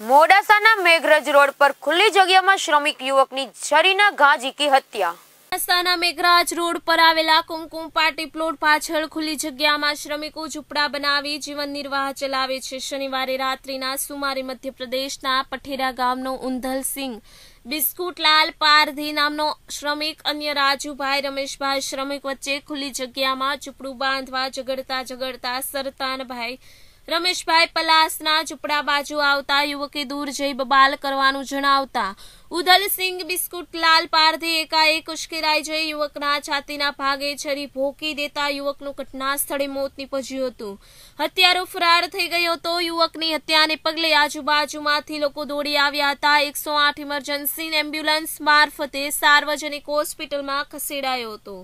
મોડાસાના Meghraj road પર ખુલ્લી જગ્યામાં શ્રમિક યુવકની છરીના ઘા ઝીકી હત્યા. મોડાસાના મેઘરાજ રોડ પર આવેલા કુમકુમ પાર્ટી પ્લોટ પાછળ ખુલ્લી જગ્યામાં શ્રમિકો ઝૂંપડા બનાવી જીવન નિર્વાહ ચલાવે છે. શનિવારે રાત્રિના સુમારે મધ્યપ્રદેશના પઠેરા ગામનો ઉંધલસિંહ બિસ્કુટલાલ પારધી નામનો શ્રમિક, અન્ય રાજુભાઈ રમેશભાઈ શ્રમિક વચ્ચે ખુલ્લી જગ્યામાં ઝૂંપડું બાંધવા ઝઘડતા ઝઘડતા સરતાનભાઈ રમેશભાઈ પલાસના ઝૂંપડા બાજુ આવતા યુવકે દૂર જઈ બબાલ કરવાનું જણાવતા ઉદલસિંહ બિસ્કુટલાલ પારધી એકાએક ઉશ્કેરાઈ જઈ યુવકના છાતીના ભાગે છરી ભોકી દેતા યુવકનું ઘટના સ્થળે મોત નીપજ્યું હતું. હત્યારો ફરાર થઈ ગયો હતો યુવકની હત્યાને પગલે આજુબાજુમાંથી લોકો દોડી આવ્યા હતા. એકસો આઠ ઇમરજન્સી એમ્બ્યુલન્સ મારફતે સાર્વજનિક હોસ્પિટલમાં ખસેડાયો હતો.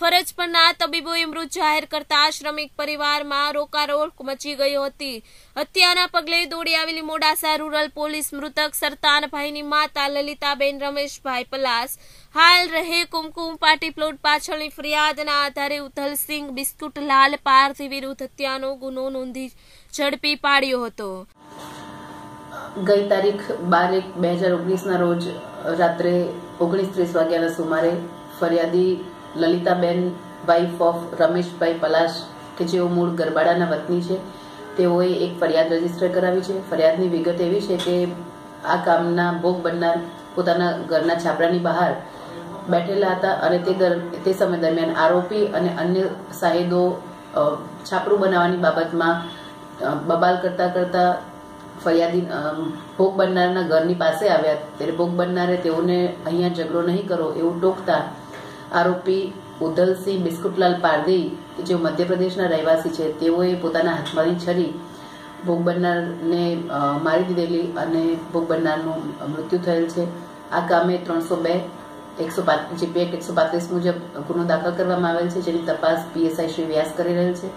ફરજ પરના તબીબોએ મૃત જાહેર કરતા શ્રમિક પરિવારમાં રોકારોક મચી ગયો હતી. હત્યાના પગલે દોડી આવેલી મોડાસા રૂરલ પોલીસ મૃતક સરતાનભાઈની માતા લલિતાબેન રમેશભાઈ પલાસ. હાલ રહે કુમકુમ પાટી પ્લોટ પાછળની ફરિયાદના આધારે ઉથલસિંહ બિસ્કુટ લાલ પારથી વિરુદ્ધ હત્યાનો ગુનો નોંધી ઝડપી પાડ્યો હતો. ગઈ તારીખ બાર એક બે હજાર ઓગણીસના રોજ રાત્રે ઓગણીસ ત્રીસ વાગ્યાના સુમારે ફરિયાદી લલિતાબેન વાઇફ ઓફ રમેશભાઈ પલાશ કે જેઓ મૂળ ગરબાડાના વતની છે, તેઓએ એક ફરિયાદ રજિસ્ટર કરાવી છે. ફરિયાદની વિગત એવી છે કે આ કામના ભોગ બનનાર પોતાના ઘરના છાપરાની બહાર બેઠેલા હતા અને તે તે સમય દરમિયાન આરોપી અને અન્ય સાહેદો છાપરું બનાવવાની બાબતમાં બબાલ કરતા કરતા ફરિયાદી ભોગ બનનારના ઘરની પાસે આવ્યા. ત્યારે ભોગ બનનારે તેઓને અહીંયા ઝઘડો નહીં કરો એવું ટોકતા આરોપી ઉધલસિંહ બિસ્કુટલાલ પારધી જેઓ મધ્યપ્રદેશના રહેવાસી છે, તેઓએ પોતાના હાથમાંની છરી ભોગ બનનારને મારી દીધેલી અને ભોગ બનનારનું મૃત્યુ થયેલ છે. આ કામે ત્રણસો બે, એકસો જીપી એક્ટ એકસો પાંત્રીસ મુજબ ગુનો દાખલ કરવામાં આવેલ છે, જેની તપાસ પીએસઆઈ શ્રી વ્યાસ કરી રહેલ છે.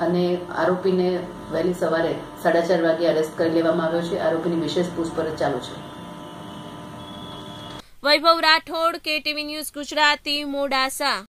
અને આરોપીને વહેલી સવારે સાડા ચાર વાગે અરેસ્ટ કરી લેવામાં આવ્યો છે. આરોપીની વિશેષ પૂછપરછ ચાલુ છે. Vaibhav Rathod, KTV news Gujarati, Modasa.